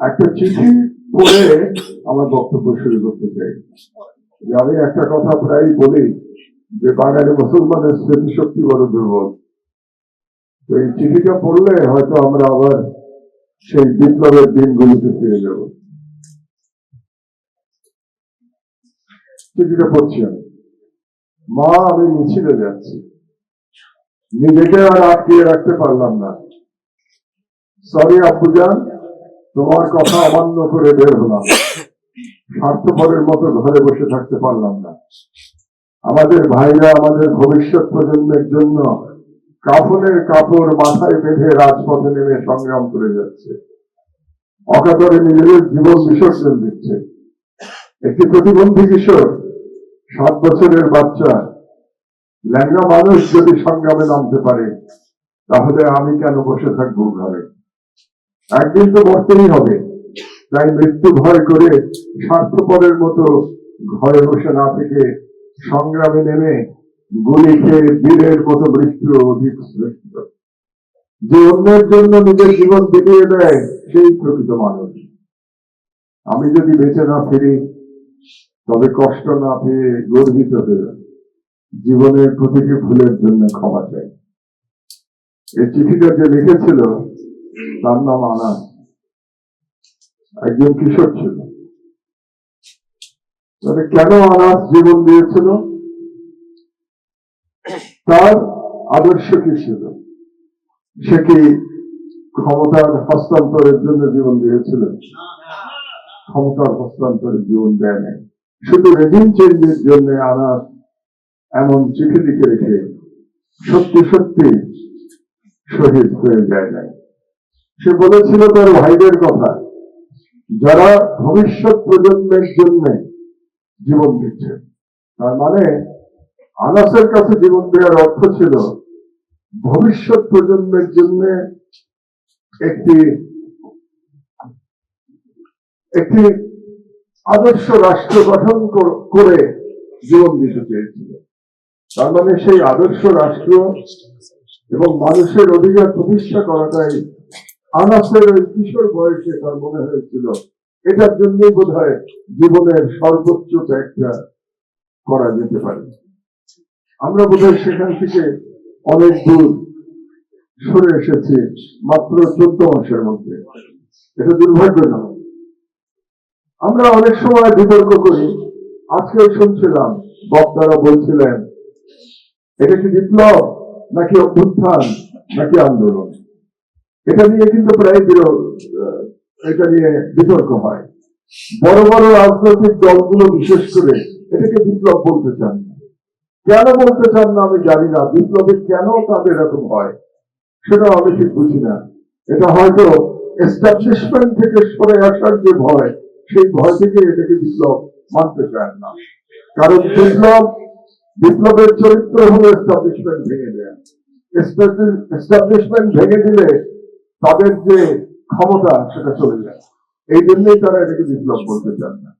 একটা চিঠি পড়ে আমার বক্তব্য শুরু করতে চাই। যে আমি একটা কথা প্রায় বলি যে, বাঙালি মুসলমানের স্মৃতিশক্তি বড় দুর্বল। তো এই চিঠিটা পড়লে হয়তো আমরা আবার সেই বিপ্লবের দিনগুলিতে ফিরে যাব। চিঠিটা পড়ছি আমি। মা, আমি মিছিলে যাচ্ছি। নিজেকে আর আটকিয়ে রাখতে পারলাম না। সরি আব্বুজান তোমার কথা অমান্য করে বের হলাম। স্বার্থপরের মতো ঘরে বসে থাকতে পারলাম না। আমাদের ভাইরা আমাদের ভবিষ্যৎ প্রজন্মের জন্য কাফনের কাপড় মাথায় বেঁধে রাজপথে নেমে সংগ্রাম করে যাচ্ছে। অকাতরে নিজেদের জীবন বিসর্জন দিচ্ছে। একটি প্রতিবন্ধী কিশোর, সাত বছরের বাচ্চা। ল্যাংড়া মানুষ যদি সংগ্রামে নামতে পারে, তাহলে আমি কেন বসে থাকব ঘরে? একদিন তো মরতেই হবে। তাই মৃত্যু ভয় করে স্বার্থপরের মতো ঘরে বসে না থেকে সংগ্রামে নেমে গুলি খেয়ে বীরের মতো মৃত্যু অধিক যে অন্যের জন্য নিজের জীবন বিলিয়ে দেয়, সেই প্রকৃত মানুষ। আমি যদি বেঁচে না ফিরি, তবে কষ্ট না পেয়ে গর্বিত হয়ে জীবনের প্রতিটি ভুলের জন্য ক্ষমা চাই। এই চিঠিটা যে লিখেছিল তার নাম আনাস একজন কিশোর ছিল। তবে কেন আনাস জীবন দিয়েছিল? তার আদর্শ কি ছিল? সে কি ক্ষমতার হস্তান্তরের জন্য জীবন দিয়েছিল? ক্ষমতার হস্তান্তরের জীবন দেয় নাই। শুধু রেজিম চেঞ্জের জন্য আনাস এমন চিঠি লিখে রেখে সত্যি সত্যি শহীদ হয়ে যায় নাই। সে বলেছিল তার ভাইদের কথা, যারা ভবিষ্যৎ প্রজন্মের জন্য জীবন দিচ্ছে। তার মানে আনাসের কাছে জীবন দেওয়ার অর্থ ছিল, ভবিষ্যৎ প্রজন্মের জন্য একটি একটি আদর্শ রাষ্ট্র গঠন করে জীবন দিতে চেয়েছিল। তার মানে সেই আদর্শ রাষ্ট্র এবং মানুষের অধিকার প্রতিষ্ঠা করাটাই আনাসের ওই কিশোর বয়সে তার মনে হয়েছিল, এটার জন্যই বোধ হয় জীবনের সর্বোচ্চ ত্যাগটা করা যেতে পারে। আমরা বোধহয় সেখান থেকে অনেক দূর সরে এসেছি, মাত্র চোদ্দ মাসের মধ্যে। এটা দুর্ভাগ্যজনক। আমরা অনেক সময় বিতর্ক করি আজকে শুনছিলাম, বক্তারা বলছিলেন, এটা কি বিপ্লব নাকি অভ্যুত্থান নাকি আন্দোলন? এটা নিয়ে কিন্তু প্রায় বিরো- আহ, এটা নিয়ে বিতর্ক হয়। বড় বড় রাজনৈতিক দলগুলো বিশেষ করে এটাকে বিপ্লব বলতে চান কেন বলতে চান না আমি জানি না বিপ্লবে কেন তাদের এরকম হয় সেটা আমি ঠিক বুঝি না। এটা হয়তো এস্টাবলিশমেন্ট থেকে সরে আসার যে ভয় সেই ভয় থেকে এটাকে বিপ্লব মানতে চান না। কারণ বিপ্লব বিপ্লবের চরিত্র হলো এস্টাবলিশমেন্ট ভেঙে দেয়া। এস্টাবলিশমেন্ট ভেঙে দিলে তাদের যে ক্ষমতা সেটা চলে যায়। এই জন্যই তারা এটাকে বিপ্লব করতে চান না।